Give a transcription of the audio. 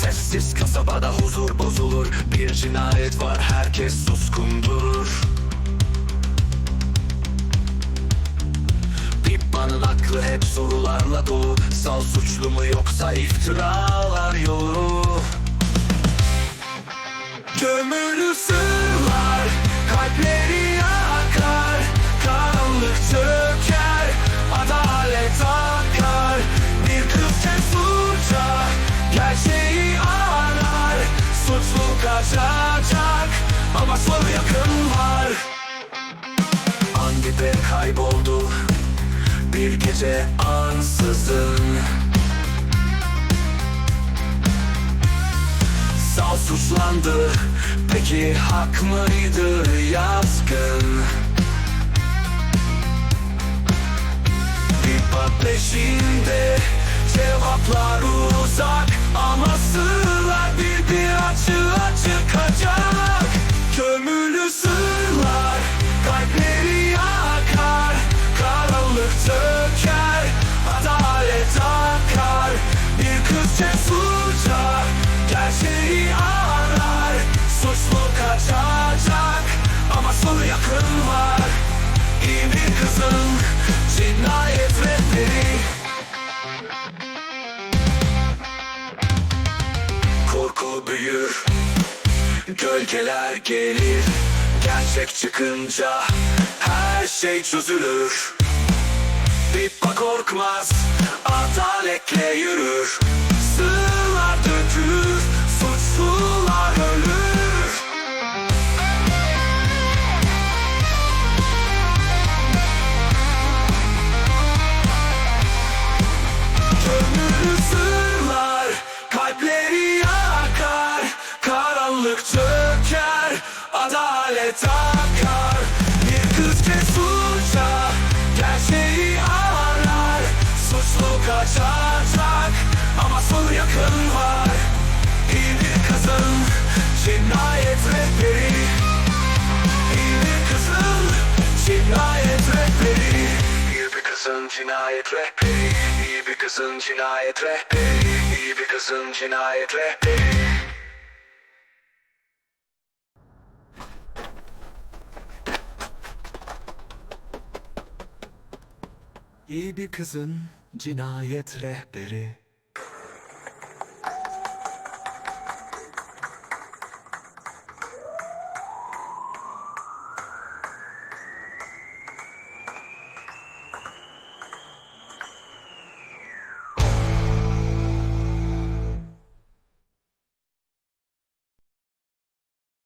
Sessiz kasabada huzur bozulur. Bir cinayet var herkes suskundur Pippa'nın aklı hep sorularla dolu. Sal suçlu mu yoksa iftiralar yolu kaçacak Ama sonu yakın var. Andy de kayboldu. Bir gece ansızın. Sal suçlandı Peki hak mıydı yazgın Büyür Gölgeler gelir. Gerçek çıkınca Her şey çözülür. Pippa korkmaz Adaletle yürür. Sırlar Adalet akar Bir kız cesurca Gerçeği arar. Suçlu kaçacak Ama sonu yakın var. İyi bir kızın Cinayet rehberi. İyi bir kızın Cinayet rehberi. İyi bir cinayet rehberi. İyi bir kızın cinayet rehberi. İyi bir kızın cinayet rehberi İyi bir kızın cinayet rehberi